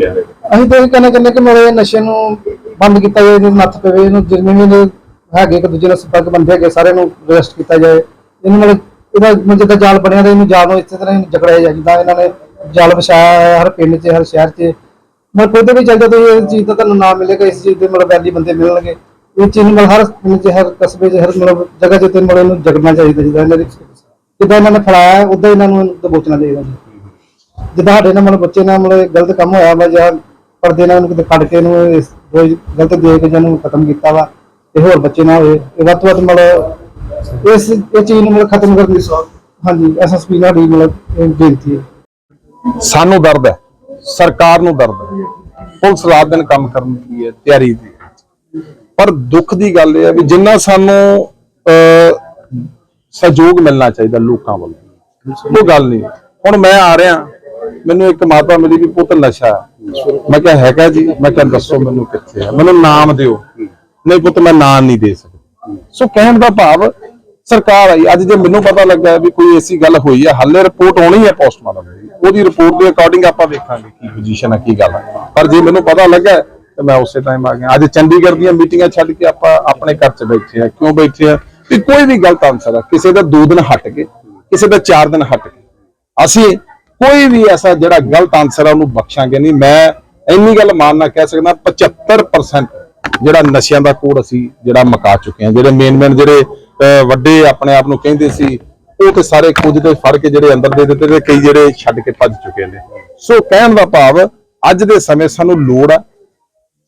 ਲਿਆ ਹੈ ਅਸੀਂ ਤਾਂ ਇਹ ਕਹਿਣਾ ਚਾਹੁੰਦੇ ਕਿ ਮੇਰੇ ਨਸ਼ੇ ਨੂੰ ਬੰਦ ਕੀਤਾ ਜਾਏ, ਇਹਨੂੰ ਨੱਥ ਪਵੇ, ਇਹਨੂੰ ਜਿੰਨੇ ਵੀ ਇਹਦੇ ਹੈਗੇ ਇੱਕ ਦੂਜੇ ਨਾਲ ਸੰਪਰਕ ਬੰਦੇ ਹੈਗੇ, ਸਾਰਿਆਂ ਨੂੰ ਅਰੈਸਟ ਕੀਤਾ ਜਾਏ। ਇਹਨੂੰ ਮਤਲਬ ਇਹਦਾ ਮਤਲਬ ਜਿੱਦਾਂ ਜਾਲ ਬਣਿਆ ਤੇ ਇਹਨੂੰ ਜਾਲ ਨੂੰ ਇਸੇ ਤਰ੍ਹਾਂ ਹੀ ਜਕੜਿਆ ਜਾਏ, ਜਿੱਦਾਂ ਇਹਨਾਂ ਨੇ ਜਾਲ ਵਿਛਾਇਆ ਹੈ ਹਰ ਪਿੰਡ 'ਚ, ਹਰ ਸ਼ਹਿਰ 'ਚ। ਮਤਲਬ ਕੋਈ ਵੀ ਚੱਲ ਤੁਸੀਂ ਇਸ ਚੀਜ਼ ਦਾ ਤੁਹਾਨੂੰ ਨਾਮ ਮਿਲੇਗਾ, ਇਸ ਚੀਜ਼ ਦੇ ਮਤਲਬ ਵੈਲੀ ਬੰਦੇ ਮਿਲਣਗੇ। ਇਹ ਚੀਜ਼ ਨੂੰ ਮਤਲਬ ਹਰ ਪਿੰਡ 'ਚ, ਹਰ ਕਸਬੇ 'ਚ, ਹਰ ਮਤਲਬ ਜਗ੍ਹਾ 'ਤੇ ਮਤਲਬ ਇਹਨੂੰ ਜਗਣਾ ਚਾਹੀਦਾ, ਜਿੱਦਾਂ ਇਹਨਾਂ ਦੀ ਜਿੱਦਾਂ ਇਹਨਾਂ ਨੇ ਫੜਾਇਆ, ਉਦਾਂ ਇਹਨਾਂ ਨੂੰ ਦਬੋਚਣਾ ਚਾਹੀਦਾ ਜਿੱਦਾਂ ਸਾਡੇ ਨਾਲ ਮਤਲਬ ਬੱਚੇ ਨਾਲ ਮਤਲਬ ਗਲਤ ਕੰਮ ਹੋਇਆ ਵਾ ਜਾਂ ਪਰਦੇ ਨਾਲ ਉਹਨੂੰ ਕਿਤੇ ਕੱਢ ਕੇ ਇਹਨੂੰ ਇਸ ਰੋਜ਼ ਗਲਤ ਦੇ ਕੇ ਜਿਹਨੂੰ ਖਤਮ ਕੀਤਾ ਵਾ ਤੇ ਹੋਰ ਬੱਚੇ ਨਾ ਹੋਏ ਇਹ ਵੱਧ ਤੋਂ ਵੱਧ ਮਤਲਬ ਇਸ, ਇਹ ਚੀਜ਼ ਨੂੰ ਮਤਲਬ ਖਤਮ ਕਰਨ ਦੀ ਸੋਚ ਹਾਂਜੀ ਐਸਐਸਪੀ ਨਾਲ ਦੀ ਮਤਲਬ ਬੇਨਤੀ ਹੈ। ਸਾਨੂੰ ਦਰਦ ਹੈ। ਸਰਕਾਰ ਨੂੰ ਦਰਦ ਹੈ। ਪੁਲਿਸ ਰਾਤ ਦਿਨ ਕੰਮ ਕਰਨ ਦੀ ਹੈ, ਤਿਆਰੀ ਦੀ ਪਰ ਦੁੱਖ ਦੀ ਗੱਲ ਇਹ ਹੈ ਵੀ ਜਿੰਨਾ ਸਾਨੂੰ ਸਹਿਯੋਗ ਮਿਲਣਾ ਚਾਹੀਦਾ ਲੋਕਾਂ ਵੱਲੋਂ। ਉਹ ਗੱਲ ਨਹੀਂ। ਹੁਣ ਮੈਂ ਆ ਰਿਹਾ। ਮੈਨੂੰ ਇੱਕ ਮਾਤਾ ਮਿਲੀ ਵੀ ਪੁੱਤ ਨਸ਼ਾ ਮੈਂ ਕਿਹਾ, ਹੈਗਾ ਜੀ। ਮੈਂ ਕਿਹਾ, ਦੱਸੋ ਮੈਨੂੰ ਕਿੱਥੇ ਹੈ? ਮੈਨੂੰ ਨਾਮ ਦਿਓ। ਨਹੀਂ ਪੁੱਤ, ਮੈਂ ਨਾਮ ਨਹੀਂ ਦੇ ਸਕਦਾ। ਸੋ ਕਹਿਣ ਦਾ ਭਾਵ ਸਰਕਾਰ ਆਈ। ਅੱਜ ਜੇ ਮੈਨੂੰ ਪਤਾ ਲੱਗਾ ਵੀ ਕੋਈ ਐਸੀ ਗੱਲ ਹੋਈ ਹੈ ਹਾਲੇ ਰਿਪੋਰਟ ਆਉਣੀ ਹੈ ਪੋਸਟਮਾਰਟਮ ਦੀ। ਉਹਦੀ ਰਿਪੋਰਟ ਦੇ ਅਕੋਰਡਿੰਗ ਆਪਾਂ ਵੇਖਾਂਗੇ ਕੀ ਪੋਜੀਸ਼ਨ ਹੈ ਕੀ ਗੱਲ ਹੈ ਪਰ ਜੇ ਮੈਨੂੰ ਪਤਾ ਲੱਗਾ, ਤੇ ਮੈਂ ਉਸੇ ਟਾਈਮ ਆ ਗਿਆ। ਅੱਜ ਚੰਡੀਗੜ੍ਹ ਦੀਆਂ ਮੀਟਿੰਗਾਂ ਛੱਡ ਕੇ ਆਪਾਂ ਆਪਣੇ ਘਰ 'ਚ ਬੈਠੇ ਆ। ਕਿਉਂ ਬੈਠੇ ਆ? ਵੀ ਕੋਈ ਵੀ ਗਲਤ ਆਨਸਰ ਹੈ ਕਿਸੇ ਦਾ 2 ਦਿਨ ਹਟ ਕੇ ਕਿਸੇ ਦਾ 4 ਦਿਨ ਹਟ ਕੇ ਅਸੀਂ ਕੋਈ ਵੀ ਐਸਾ ਜਿਹੜਾ ਗਲਤ ਆਨਸਰ ਆ, ਉਹਨੂੰ ਬਖਸ਼ਾਂਗੇ ਨਹੀਂ। ਮੈਂ ਇੰਨੀ ਗੱਲ ਮਾਨਣਾ ਕਹਿ ਸਕਦਾ 75% ਜਿਹੜਾ ਨਸ਼ਿਆਂ ਦਾ ਕੋੜ ਅਸੀਂ ਜਿਹੜਾ ਮਕਾ ਚੁੱਕੇ ਹਾਂ। ਜਿਹੜੇ ਮੇਨ ਮੇਨ ਜਿਹੜੇ ਵੱਡੇ ਆਪਣੇ ਆਪ ਨੂੰ ਕਹਿੰਦੇ ਸੀ, ਉਹ ਤੇ ਸਾਰੇ ਕੁਝ ਦੇ ਫੜ ਕੇ ਜਿਹੜੇ ਅੰਦਰ ਦੇ ਦਿੱਤੇ ਤੇ ਕਈ ਜਿਹੜੇ ਛੱਡ ਕੇ ਭੱਜ ਚੁੱਕੇ ਨੇ। ਸੋ ਕਹਿਣ ਦਾ ਭਾਵ, ਅੱਜ ਦੇ ਸਮੇਂ ਸਾਨੂੰ ਲੋੜ ਆ,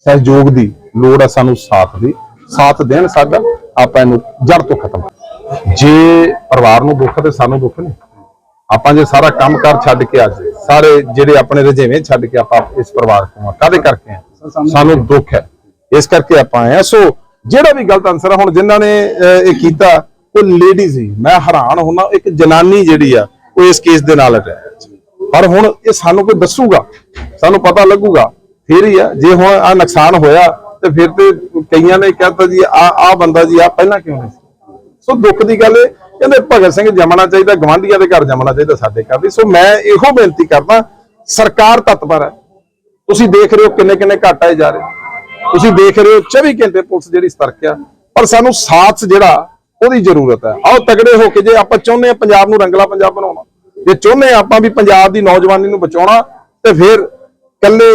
ਸਹਿਯੋਗ ਦੀ ਲੋੜ ਆ ਸਾਨੂੰ ਸਾਥ ਦੀ। ਸਾਥ ਦੇਣ ਸਾਡਾ, ਆਪਾਂ ਇਹਨੂੰ ਜੜ ਤੋਂ ਖਤਮ। ਜੇ ਪਰਿਵਾਰ ਨੂੰ ਦੁੱਖ ਤੇ ਸਾਨੂੰ ਦੁੱਖ ਨਹੀਂ। ਆਪਾਂ ਜੇ ਸਾਰਾ ਕੰਮਕਾਰ ਛੱਡ ਕੇ ਅੱਜ ਸਾਰੇ ਜਿਹੜੇ ਆਪਣੇ ਰਜੇਵੇਂ ਛੱਡ ਕੇ ਆਪਾਂ ਇਸ ਪਰਿਵਾਰ ਆ ਕਾਦੇ ਕਰਕੇ ਆ? ਸਾਨੂੰ ਦੁੱਖ ਹੈ। ਇਸ ਕਰਕੇ ਆਪਾਂ ਆਏ ਆ ਸੋ ਜਿਹੜਾ ਵੀ ਗਲਤ ਆਨਸਰ ਹੁਣ ਜਿਨ੍ਹਾਂ ਨੇ ਇਹ ਕੀਤਾ ਉਹ ਲੇਡੀ ਸੀ ਮੈਂ ਹੈਰਾਨ ਹੁਣਾ ਇੱਕ ਜਨਾਨੀ ਜਿਹੜੀ ਆ ਉਹ ਇਸ ਕੇਸ ਦੇ ਨਾਲ ਅਟੈਚ ਪਰ ਹੁਣ ਇਹ ਸਾਨੂੰ ਕੋਈ ਦੱਸੂਗਾ? ਸਾਨੂੰ ਪਤਾ ਲੱਗੂਗਾ। ਫੇਰ ਹੀ ਆ ਜੇ ਹੁਣ ਆ ਨੁਕਸਾਨ ਹੋਇਆ ਤੇ ਫਿਰ ਤੇ ਕਈਆਂ ਨੇ ਕਹਤਾ ਜੀ ਆ ਆ ਬੰਦਾ ਜੀ ਆ ਪਹਿਲਾਂ ਕਿਉਂ ਨਹੀਂ ਸੀ ਦੁੱਖ ਦੀ ਗੱਲ ਇਹ ਕਹਿੰਦੇ ਭਗਤ ਸਿੰਘ ਜਮਣਾ ਚਾਹੀਦਾ, ਗਵਾਂਢੀਆਂ ਦੇ ਘਰ ਜੰਮਣਾ ਚਾਹੀਦਾ ਸਾਡੇ ਘਰ ਦੀ। ਸੋ ਮੈਂ ਇਹੋ ਬੇਨਤੀ ਕਰਦਾ, ਸਰਕਾਰ ਤਤਪਰ ਹੈ। ਤੁਸੀਂ ਦੇਖ ਰਹੇ ਹੋ ਕਿੰਨੇ ਕਿੰਨੇ ਘਾਟ ਆਏ ਜਾ ਰਹੇ। ਤੁਸੀਂ ਦੇਖ ਰਹੇ ਹੋ 24 ਘੰਟੇ ਪੁਲਿਸ ਜਿਹੜੀ ਸਤਰਕ ਆ, ਪਰ ਸਾਨੂੰ ਸਾਥ ਜਿਹੜਾ, ਉਹਦੀ ਜ਼ਰੂਰਤ ਹੈ। ਆਓ ਤਗੜੇ ਹੋ ਕੇ ਜੇ ਆਪਾਂ ਚਾਹੁੰਦੇ ਆ ਪੰਜਾਬ ਨੂੰ ਰੰਗਲਾ ਪੰਜਾਬ ਬਣਾਉਣਾ, ਜੇ ਚਾਹੁੰਦੇ ਆ ਆਪਾਂ ਵੀ ਪੰਜਾਬ ਦੀ ਨੌਜਵਾਨੀ ਨੂੰ ਬਚਾਉਣਾ, ਤੇ ਫਿਰ ਕੱਲੇ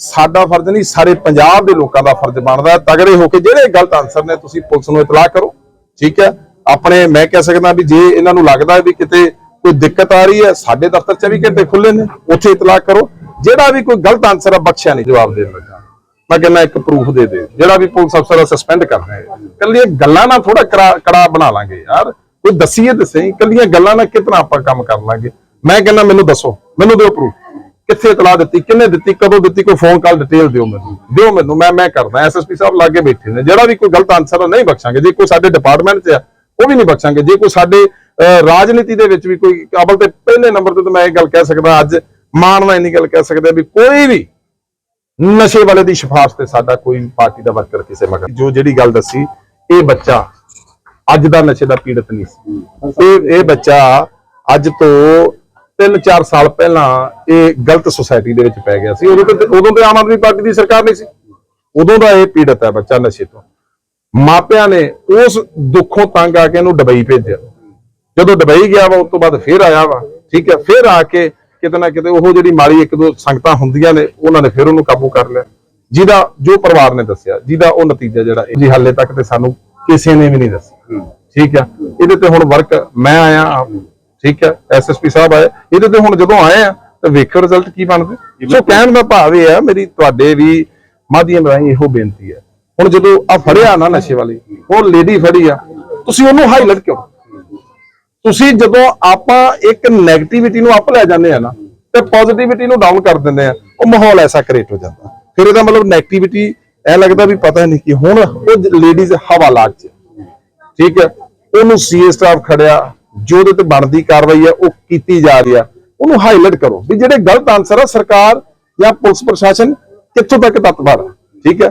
ਸਾਡਾ ਫਰਜ਼ ਨਹੀਂ, ਸਾਰੇ ਪੰਜਾਬ ਦੇ ਲੋਕਾਂ ਦਾ ਫਰਜ਼ ਬਣਦਾ ਤਗੜੇ ਹੋ ਕੇ ਜਿਹੜੇ ਗਲਤ ਆਨਸਰ ਨੇ, ਤੁਸੀਂ ਪੁਲਿਸ ਨੂੰ ਇਤਲਾਹ ਕਰੋ। ਠੀਕ ਹੈ? ਆਪਣੇ, ਮੈਂ ਕਹਿ ਸਕਦਾ ਵੀ ਜੇ ਇਹਨਾਂ ਨੂੰ ਲੱਗਦਾ ਵੀ ਕਿਤੇ ਕੋਈ ਦਿੱਕਤ ਆ ਰਹੀ ਹੈ, ਸਾਡੇ ਦਫ਼ਤਰ 24 ਘੰਟੇ ਖੁੱਲੇ ਨੇ, ਉੱਥੇ ਇਤਲਾਹ ਕਰੋ। ਜਿਹੜਾ ਵੀ ਕੋਈ ਗਲਤ ਆਨਸਰ ਆ, ਬਖਸ਼ਿਆ ਨਹੀਂ, ਜਵਾਬ ਦੇਣ ਲੱਗਾ। ਮੈਂ ਕਹਿੰਦਾ ਇੱਕ ਪ੍ਰੂਫ ਦੇ ਦੇ। ਜਿਹੜਾ ਵੀ ਪੁਲਿਸ ਅਫਸਰ ਆ ਸਸਪੈਂਡ ਕਰ ਰਹੇ ਕੱਲੀਆਂ ਗੱਲਾਂ ਨਾਲ ਥੋੜਾ ਕੜਾ ਬਣਾ ਲਾਂਗੇ ਯਾਰ। ਕੋਈ ਦੱਸੀਏ ਤੇ ਸਹੀ ਕੱਲੀਆਂ ਗੱਲਾਂ ਨਾਲ ਕਿਤਨਾ ਆਪਾਂ ਕੰਮ ਕਰ ਲਾਂਗੇ। ਮੈਂ ਕਹਿੰਦਾ ਮੈਨੂੰ ਦੱਸੋ, ਮੈਨੂੰ ਦਿਓ ਪ੍ਰੂਫ ਕਿੱਥੇ ਇਤਲਾਹ ਦਿੱਤੀ ਕਿੰਨੇ ਦਿੱਤੀ, ਕਦੋਂ ਦਿੱਤੀ, ਕੋਈ ਫੋਨ ਕਾਲ ਡਿਟੇਲ ਦਿਓ ਮੈਨੂੰ। ਦਿਓ ਮੈਨੂੰ, ਮੈਂ ਮੈਂ ਕਰਦਾ ਐਸਐਸਪੀ ਸਾਹਿਬ ਲਾਗੇ ਬੈਠੇ ਨੇ। ਜਿਹੜਾ ਵੀ ਕੋਈ ਗਲਤ ਆਨਸਰ ਉਹ ਨਹੀਂ ਬਖਸ਼ਾਂਗੇ। ਜੇ ਕੋਈ ਸਾਡੇ ਡਿਪਾਰਟਮੈਂਟ 'ਚ ਆ ਉਹ ਵੀ ਨਹੀਂ ਬਖਸ਼ਾਂਗੇ। ਜੇ ਕੋਈ ਸਾਡੇ ਅਹ, ਰਾਜਨੀਤੀ ਦੇ ਵਿੱਚ ਵੀ ਕੋਈ ਕਾਬਲ ਤੇ ਪਹਿਲੇ ਨੰਬਰ ਤੇ ਤਾਂ ਮੈਂ ਇਹ ਗੱਲ ਕਹਿ ਸਕਦਾ ਅੱਜ ਮਾਣ ਨਾਲ ਇੰਨੀ ਗੱਲ ਕਹਿ ਸਕਦਾ ਵੀ ਕੋਈ ਵੀ ਨਸ਼ੇ ਵਾਲੇ ਦੀ ਸਿਫਾਰਿਸ਼ ਤੇ ਸਾਡਾ ਕੋਈ ਪਾਰਟੀ ਦਾ ਵਰਕਰ ਕਿਸੇ ਮਗਰ ਜੋ ਜਿਹੜੀ ਗੱਲ ਦੱਸੀ ਇਹ ਬੱਚਾ ਅੱਜ ਦਾ ਨਸ਼ੇ ਦਾ ਪੀੜਤ ਨਹੀਂ ਸੀ। ਇਹ ਇਹ ਬੱਚਾ ਅੱਜ ਤੋਂ 3-4 ਸਾਲ ਪਹਿਲਾਂ ਇਹ ਗਲਤ ਸੁਸਾਇਟੀ ਦੇ ਵਿੱਚ ਪੈ ਗਿਆ ਸੀ। ਉਦੋਂ ਤੇ ਉਦੋਂ ਤੇ ਆਮ ਆਦਮੀ ਪਾਰਟੀ ਦੀ ਸਰਕਾਰ ਨਹੀਂ ਸੀ। ਉਦੋਂ ਦਾ ਇਹ ਪੀੜਤ ਹੈ ਬੱਚਾ ਨਸ਼ੇ ਤੋਂ। ਮਾਪਿਆਂ ਨੇ ਉਸ ਦੁੱਖੋਂ ਤੰਗ ਆ ਕੇ ਇਹਨੂੰ ਦੁਬਈ ਭੇਜਿਆ। ਜਦੋਂ ਦੁਬਈ ਗਿਆ ਵਾ ਉਸ ਤੋਂ ਬਾਅਦ ਫੇਰ ਆਇਆ ਵਾ ਠੀਕ ਹੈ ਫੇਰ ਆ ਕੇ ਕਿਤੇ ਨਾ ਕਿਤੇ ਉਹ ਜਿਹੜੀ ਮਾੜੀ ਇੱਕ ਦੋ ਸੰਗਤਾਂ ਹੁੰਦੀਆਂ ਨੇ ਉਹਨਾਂ ਨੇ ਫਿਰ ਉਹਨੂੰ ਕਾਬੂ ਕਰ ਲਿਆ। ਜਿਹਦਾ ਜੋ ਪਰਿਵਾਰ ਨੇ ਦੱਸਿਆ ਜਿਹਦਾ ਉਹ ਨਤੀਜਾ ਜਿਹੜਾ ਜੀ ਹਾਲੇ ਤੱਕ ਤੇ ਸਾਨੂੰ ਕਿਸੇ ਨੇ ਵੀ ਨਹੀਂ ਦੱਸਿਆ। ਠੀਕ ਹੈ ਇਹਦੇ ਤੇ ਹੁਣ ਵਰਕ ਮੈਂ ਆਇਆ ਠੀਕ ਹੈ ਐਸਐਸਪੀ ਸਾਹਿਬ ਆਏ। ਇਹਦੇ ਤੇ ਹੁਣ ਜਦੋਂ ਆਏ ਆ ਤਾਂ ਵੇਖੋ ਰਿਜ਼ਲਟ ਕੀ ਬਣਦੇ। ਸੋ ਕਹਿਣ ਦਾ ਭਾਵ ਇਹ ਹੈ ਮੇਰੀ ਤੁਹਾਡੇ ਵੀ ਮਾਧਿਅਮ ਰਾਹੀਂ ਇਹੋ ਬੇਨਤੀ ਹੈ ਹੁਣ ਜਦੋਂ ਆ ਫੜਿਆ ਨਾ ਨਸ਼ੇ ਵਾਲੀ ਉਹ ਲੇਡੀ ਫੜੀ ਆ ਤੁਸੀਂ ਉਹਨੂੰ ਹਾਈਲਾਈਟ ਕਿਉਂ? ਤੁਸੀਂ ਜਦੋਂ ਆਪਾਂ ਇੱਕ 네ਗੇਟਿਵਿਟੀ ਨੂੰ ਅਪ ਲੈ ਜਾਂਦੇ ਆ ਨਾ ਤੇ ਪੋਜ਼ਿਟਿਵਿਟੀ ਨੂੰ ਡਾਊਨ ਕਰ ਦਿੰਦੇ ਆ ਉਹ ਮਾਹੌਲ ਐਸਾ ਕ੍ਰੀਏਟ ਹੋ ਜਾਂਦਾ। ਫਿਰ ਇਹਦਾ ਮਤਲਬ 네ਗੇਟਿਵਿਟੀ ਐ ਲੱਗਦਾ ਵੀ ਪਤਾ ਨਹੀਂ ਕਿ ਹੁਣ ਉਹ ਲੇਡੀਜ਼ ਹਵਾਲਾਤ ਚ ਠੀਕ ਹੈ? ਉਹਨੂੰ ਸੀਏ ਸਟਾਫ ਖੜਿਆ ਜੋ ਉਹਦੇ ਤੇ ਬਣਦੀ ਕਾਰਵਾਈ ਹੈ ਉਹ ਕੀਤੀ ਜਾ ਰਹੀ ਆ। ਉਹਨੂੰ ਹਾਈਲਾਈਟ ਕਰੋ ਵੀ ਜਿਹੜੇ ਗਲਤ ਆਨਸਰ ਆ ਸਰਕਾਰ ਜਾਂ ਪੁਲਿਸ ਪ੍ਰਸ਼ਾਸਨ ਕਿੱਥੋਂ ਤੱਕ ਤਤਪਰ ਠੀਕ ਹੈ?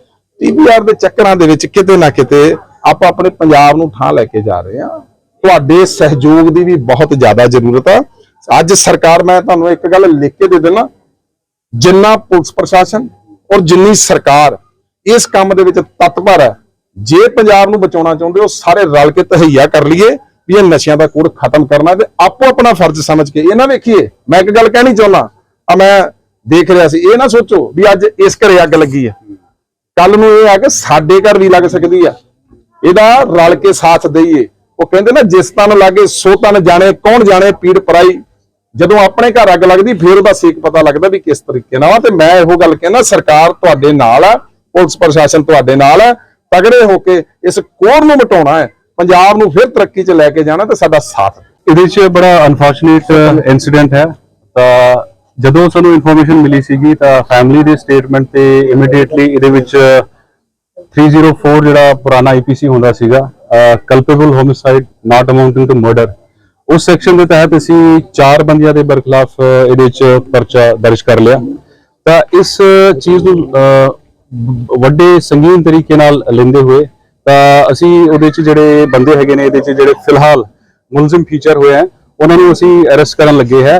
ਟੀਬੀਆਰ ਦੇ ਚੱਕਰਾਂ ਦੇ ਵਿੱਚ ਕਿਤੇ ਨਾ ਕਿਤੇ ਆਪਾਂ ਆਪਣੇ ਪੰਜਾਬ ਨੂੰ ਥਾਂ ਲੈ ਕੇ ਜਾ ਰਹੇ ਹਾਂ। ਤੁਹਾਡੇ ਸਹਿਯੋਗ ਦੀ ਵੀ ਬਹੁਤ ਜ਼ਿਆਦਾ ਜ਼ਰੂਰਤ ਆ। ਅੱਜ ਸਰਕਾਰ, ਮੈਂ ਤੁਹਾਨੂੰ ਇੱਕ ਗੱਲ ਲਿਖ ਕੇ ਦੇ ਦੇਣਾ ਜਿੰਨਾ ਪੁਲਿਸ ਪ੍ਰਸ਼ਾਸਨ ਔਰ ਜਿੰਨੀ ਸਰਕਾਰ ਇਸ ਕੰਮ ਦੇ ਵਿੱਚ ਤਤਪਰ ਹੈ, ਜੇ ਪੰਜਾਬ ਨੂੰ ਬਚਾਉਣਾ ਚਾਹੁੰਦੇ ਹੋ, ਸਾਰੇ ਰਲ ਕੇ ਤਹਈਆ ਕਰ ਲਈਏ ਵੀ ਇਹ ਨਸ਼ਿਆਂ ਦਾ ਕੂੜ ਖਤਮ ਕਰਨਾ ਤੇ ਆਪੋ ਆਪਣਾ ਫਰਜ਼ ਸਮਝ ਕੇ। ਇਹ ਨਾ ਵੇਖੀਏ, ਮੈਂ ਇੱਕ ਗੱਲ ਕਹਿਣੀ ਚਾਹੁੰਦਾ, ਆ ਮੈਂ ਦੇਖ ਰਿਹਾ ਸੀ, ਇਹ ਨਾ ਸੋਚੋ ਵੀ ਅੱਜ ਇਸ ਘਰੇ ਅੱਗ ਲੱਗੀ ਹੈ। ਕੱਲ ਨੂੰ ਇਹ ਆ ਕਿ ਸਾਡੇ ਘਰ ਵੀ ਲੱਗ ਸਕਦੀ ਆ। ਇਹਦਾ ਰਲ ਕੇ ਸਾਥ ਦਈਏ। ਉਹ ਕਹਿੰਦੇ ਨਾ ਜਿਸ ਤਨ ਲਾਗੇ ਸੋ ਤਨ ਜਾਣੇ ਕੌਣ ਜਾਣੇ ਪੀੜ ਪਰਾਈ। ਜਦੋਂ ਆਪਣੇ ਘਰ ਅੱਗ ਲੱਗਦੀ ਫਿਰ ਉਹਦਾ ਸੇਕ ਪਤਾ ਲੱਗਦਾ ਵੀ ਕਿਸ ਤਰੀਕੇ ਨਾਲ ਆ। ਤੇ ਮੈਂ ਇਹੋ ਗੱਲ ਕਹਿੰਦਾ ਸਰਕਾਰ ਤੁਹਾਡੇ ਨਾਲ ਆ ਪੁਲਿਸ ਪ੍ਰਸ਼ਾਸਨ ਤੁਹਾਡੇ ਨਾਲ ਹੈ ਤਗੜੇ ਹੋ ਕੇ ਇਸ ਕੋਰ ਨੂੰ ਮਿਟਾਉਣਾ ਹੈ। ਪੰਜਾਬ ਨੂੰ ਫਿਰ ਤਰੱਕੀ 'ਚ ਲੈ ਕੇ ਜਾਣਾ ਤੇ ਸਾਡਾ ਸਾਥ। ਇਹਦੇ 'ਚ ਬੜਾ ਅਨਫੋਰਚੂਨੇਟ ਇਨਸੀਡੈਂਟ ਹੈ। ਤਾਂ ਜਦੋਂ ਸਾਨੂੰ ਇਨਫੋਰਮੇਸ਼ਨ ਮਿਲੀ ਸੀਗੀ ਤਾਂ ਫੈਮਿਲੀ ਦੇ ਸਟੇਟਮੈਂਟ ਤੇ ਇਮੀਡੀਏਟਲੀ ਇਹਦੇ ਵਿੱਚ 304 ਜਿਹੜਾ ਪੁਰਾਣਾ ਆਈਪੀਸੀ ਹੁੰਦਾ ਸੀਗਾ culpable homicide not amounting to murder ਉਸ ਸੈਕਸ਼ਨ ਦੇ ਤਹਿਤ ਅਸੀਂ ਚਾਰ ਬੰਦਿਆਂ ਦੇ ਬਰਖਲਾਫ ਇਹਦੇ ਵਿੱਚ ਪਰਚਾ ਦਰਜ ਕਰ ਲਿਆ। ਤਾਂ ਇਸ ਚੀਜ਼ ਨੂੰ ਵੱਡੇ ਸੰਗੀਨ ਤਰੀਕੇ ਨਾਲ ਲੈਂਦੇ ਹੋਏ ਤਾਂ ਅਸੀਂ ਉਹਦੇ ਚ ਜਿਹੜੇ ਬੰਦੇ ਹੈਗੇ ਨੇ, ਇਹਦੇ ਚ ਜਿਹੜੇ ਫਿਲਹਾਲ ਮੁਲਜ਼ਮ ਫੀਚਰ ਹੋਏ ਆ, ਉਹਨਾਂ ਨੂੰ ਅਸੀਂ ਅਰੈਸਟ ਕਰਨ ਲੱਗੇ ਹੈ।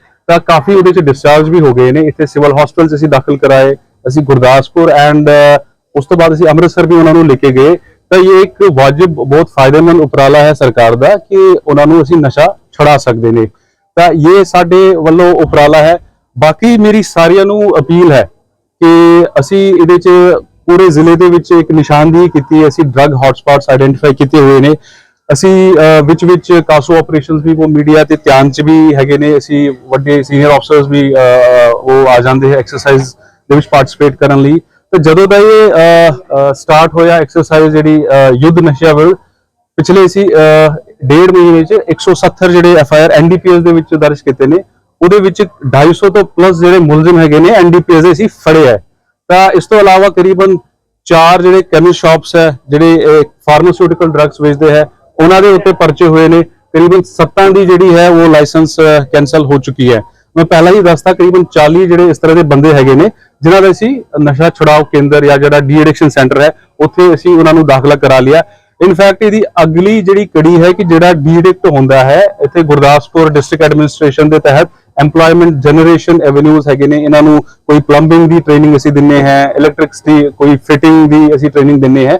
ਤਾਂ ਕਾਫੀ ਉਹਦੇ ਚ ਡਿਸਚਾਰਜ ਵੀ ਹੋ ਗਏ ਨੇ। ਇੱਥੇ ਸਿਵਲ ਹਸਪੀਟਲ ਚ ਅਸੀਂ ਦਾਖਲ ਕਰਾਏ। ਅਸੀਂ ਗੁਰਦਾਸਪੁਰ ਐਂਡ ਉਸ ਤੋਂ ਬਾਅਦ ਅਸੀਂ ਅੰਮ੍ਰਿਤਸਰ ਵੀ ਉਹਨਾਂ ਨੂੰ ਲੈ ਕੇ ਗਏ। ਤਾਂ ਇਹ ਇੱਕ ਵਾਜਿਬ ਬਹੁਤ ਫਾਇਦੇਮੰਦ ਉਪਰਾਲਾ ਹੈ ਸਰਕਾਰ ਦਾ ਕਿ ਉਹਨਾਂ ਨੂੰ ਅਸੀਂ ਨਸ਼ਾ ਛੁਡਾ ਸਕਦੇ ਨੇ। ਤਾਂ ਇਹ ਸਾਡੇ ਵੱਲੋਂ ਉਪਰਾਲਾ ਹੈ। ਬਾਕੀ ਮੇਰੀ ਸਾਰਿਆਂ ਨੂੰ ਅਪੀਲ ਹੈ ਕਿ ਅਸੀਂ ਇਹਦੇ ਚ ਪੂਰੇ ਜ਼ਿਲ੍ਹੇ ਦੇ ਵਿੱਚ ਇੱਕ ਨਿਸ਼ਾਨਦੇਹੀ ਕੀਤੀ ਅਸੀਂ ਡਰੱਗ ਹੌਟਸਪੌਟਸ ਆਇਡੈਂਟੀਫਾਈ ਕੀਤੇ ਹੋਏ ਨੇ। ਅਸੀਂ ਵਿੱਚ ਵਿੱਚ ਕਾਸੋ ਆਪਰੇਸ਼ਨਸ ਵੀ, ਉਹ ਮੀਡੀਆ ਤੇ ਧਿਆਨ ਚ ਵੀ ਹੈਗੇ ਨੇ। ਅਸੀਂ ਵੱਡੇ ਸੀਨੀਅਰ ਅਫਸਰਸ ਵੀ ਉਹ ਆ ਜਾਂਦੇ ਹੈ ਐਕਸਰਸਾਈਜ਼ ਦੇ ਵਿੱਚ ਪਾਰਟਿਸਿਪੇਟ ਕਰਨ ਲਈ। ਤੇ ਜਦੋਂ ਦਾ ਇਹ ਸਟਾਰਟ ਹੋਇਆ ਐਕਸਰਸਾਈਜ਼ ਜਿਹੜੀ ਯੁੱਧ ਨਸ਼ਿਆਂ ਵਿਰੁੱਧ ਪਿਛਲੇ ਸੀ ਡੇਢ ਮਹੀਨੇ ਚ 170 ਜਿਹੜੇ ਐਫ ਆਈ ਆਰ ਐਨਡੀਪੀਐਸ ਦੇ ਵਿੱਚ ਦਰਜ ਕੀਤੇ ਨੇ, ਉਹਦੇ ਵਿੱਚ 250 ਤੋਂ ਪਲੱਸ ਜਿਹੜੇ ਮੁਲਜ਼ਮ ਹੈਗੇ ਨੇ ਐਨਡੀਪੀਐਸ ਦੇ ਅਸੀਂ ਫੜੇ ਹੈ। ਤਾਂ ਇਸ ਤੋਂ ਇਲਾਵਾ ਕਰੀਬਨ ਚਾਰ ਜਿਹੜੇ ਕੈਮਿਸਟ ਸ਼ਾਪਸ ਹੈ, ਜਿਹੜੇ ਫਾਰਮਾਸਿਊਟੀਕਲ ਡਰੱਗਸ ਵੇਚਦੇ ਹੈ ਉਹਨਾਂ ਦੇ ਉੱਤੇ ਪਰਚੇ ਹੋਏ ਨੇ ਕਰੀਬਨ ਸੱਤਾਂ ਦੀ ਜਿਹੜੀ ਹੈ ਉਹ ਲਾਇਸੈਂਸ ਕੈਨਸਲ ਹੋ ਚੁੱਕੀ ਹੈ। ਮੈਂ ਪਹਿਲਾਂ ਹੀ ਦੱਸਤਾ ਕਰੀਬਨ 40 ਜਿਹੜੇ ਇਸ ਤਰ੍ਹਾਂ ਦੇ ਬੰਦੇ ਹੈਗੇ ਨੇ, ਜਿਨ੍ਹਾਂ ਦਾ ਅਸੀਂ ਨਸ਼ਾ ਛੁਡਾਓ ਕੇਂਦਰ ਜਾਂ ਜਿਹੜਾ ਡੀ ਐਡਿਕਸ਼ਨ ਸੈਂਟਰ ਹੈ, ਉੱਥੇ ਅਸੀਂ ਉਹਨਾਂ ਨੂੰ ਦਾਖਲਾ ਕਰਾ ਲਿਆ। ਇਨਫੈਕਟ ਇਹਦੀ ਅਗਲੀ ਜਿਹੜੀ ਕੜੀ ਹੈ ਕਿ ਜਿਹੜਾ ਡੀ ਐਡਿਕਟ ਹੁੰਦਾ ਹੈ, ਇੱਥੇ ਗੁਰਦਾਸਪੁਰ ਡਿਸਟ੍ਰਿਕਟ ਐਡਮਿਨਿਸਟ੍ਰੇਸ਼ਨ ਦੇ ਤਹਿਤ EMPLOYMENT ਜਨਰੇਸ਼ਨ ਐਵੇਨਿਊਜ਼ ਹੈਗੇ ਨੇ। ਇਹਨਾਂ ਨੂੰ ਕੋਈ ਪਲੰਬਿੰਗ ਦੀ ਟ੍ਰੇਨਿੰਗ ਅਸੀਂ ਦਿੰਨੇ ਹੈ ਇਲੈਕਟ੍ਰਿਕਸ ਦੀ, ਕੋਈ ਫਿਟਿੰਗ ਦੀ ਅਸੀਂ ਟ੍ਰੇਨਿੰਗ ਦਿੰਨੇ ਹੈ।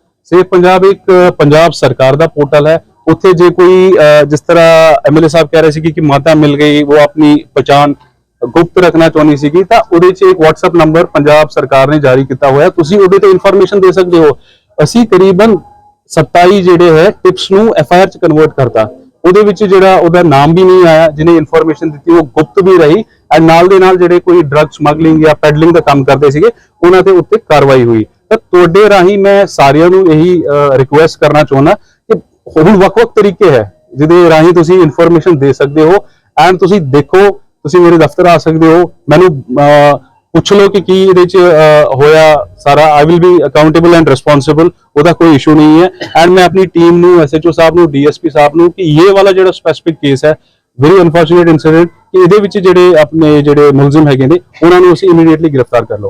ਸੇਫ ਪੰਜਾਬ ਇੱਕ ਪੰਜਾਬ ਸਰਕਾਰ ਦਾ ਪੋਰਟਲ ਹੈ। ਉੱਥੇ ਜੇ ਕੋਈ ਜਿਸ ਤਰ੍ਹਾਂ ਐਮਐਲਏ ਸਾਹਿਬ ਕਹਿ ਰਹੇ ਸੀ ਕਿ ਮਾਤਾ ਮਿਲ ਗਈ, ਉਹ ਆਪਣੀ ਪਛਾਣ ਗੁਪਤ ਰੱਖਣਾ ਚਾਹੁੰਦੀ ਸੀਗੀ, ਤਾਂ ਉਹਦੇ 'ਚ ਇੱਕ WhatsApp ਨੰਬਰ ਪੰਜਾਬ ਸਰਕਾਰ ਨੇ ਜਾਰੀ ਕੀਤਾ ਹੋਇਆ। ਤੁਸੀਂ ਉਹਦੇ ਤੇ ਇਨਫੋਰਮੇਸ਼ਨ ਦੇ ਸਕਦੇ ਹੋ। ਅਸੀਂ ਕਰੀਬਨ 27 ਜਿਹੜੇ ਹੈ ਟਿਪਸ ਨੂੰ ਐਫਆਈਆਰ ਚ ਕਨਵਰਟ ਕਰਤਾ। ਉਹਦੇ ਵਿੱਚ ਜਿਹੜਾ ਉਹਦਾ ਨਾਮ ਵੀ ਨਹੀਂ ਆਇਆ, ਜਿਹਨੇ ਇਨਫੋਰਮੇਸ਼ਨ ਦਿੱਤੀ, ਉਹ ਗੁਪਤ ਵੀ ਰਹੀ। ਐਂਡ ਨਾਲ ਦੇ ਨਾਲ ਜਿਹੜੇ ਕੋਈ ਡਰੱਗ ਸਮਗਲਿੰਗ ਜਾਂ ਪੈਡਲਿੰਗ ਦਾ ਕੰਮ ਕਰਦੇ ਸੀਗੇ, ਉਹਨਾਂ ਦੇ ਉੱਤੇ ਕਾਰਵਾਈ ਹੋਈ। ਤਾਂ ਤੁਹਾਡੇ ਰਾਹੀਂ ਮੈਂ ਸਾਰਿਆਂ ਨੂੰ ਇਹੀ ਰਿਕੁਐਸਟ ਕਰਨਾ ਚਾਹੁੰਦਾ ਕਿ ਹੁਣ ਵੱਖ-ਵੱਖ ਤਰੀਕੇ ਹੈ ਜਿਹਦੇ ਰਾਹੀਂ ਤੁਸੀਂ ਇਨਫੋਰਮੇਸ਼ਨ ਦੇ ਸਕਦੇ ਹੋ ਐਂਡ ਤੁਸੀਂ ਦੇਖੋ, ਤੁਸੀਂ ਮੇਰੇ ਦਫ਼ਤਰ ਆ ਸਕਦੇ ਹੋ, ਮੈਨੂੰ ਪੁੱਛ ਲਓ ਕਿ ਕੀ ਇਹਦੇ ਚ ਹੋਇਆ ਸਾਰਾ I will be accountable and responsible ਉਹਦਾ ਕੋਈ ਇਸ਼ੂ ਨਹੀਂ ਹੈ ਐਂਡ ਮੈਂ ਆਪਣੀ ਟੀਮ ਨੂੰ ਐਸਐਚਓ ਸਾਹਿਬ ਨੂੰ ਡੀਐਸਪੀ ਸਾਹਿਬ ਨੂੰ ਕਿ ਇਹ ਵਾਲਾ ਜਿਹੜਾ ਸਪੈਸਿਫਿਕ ਕੇਸ ਹੈ ਵੈਰੀ ਅਨਫੋਰਚੂਨੇਟ ਇਨਸੀਡੈਂਟ ਕਿ ਇਹਦੇ ਵਿੱਚ ਜਿਹੜੇ ਆਪਣੇ ਜਿਹੜੇ ਮੁਲਜ਼ਮ ਹੈਗੇ ਨੇ, ਉਹਨਾਂ ਨੂੰ ਅਸੀਂ ਇਮੀਡੀਏਟਲੀ ਗ੍ਰਿਫਤਾਰ ਕਰ ਲਵਾਂਗੇ।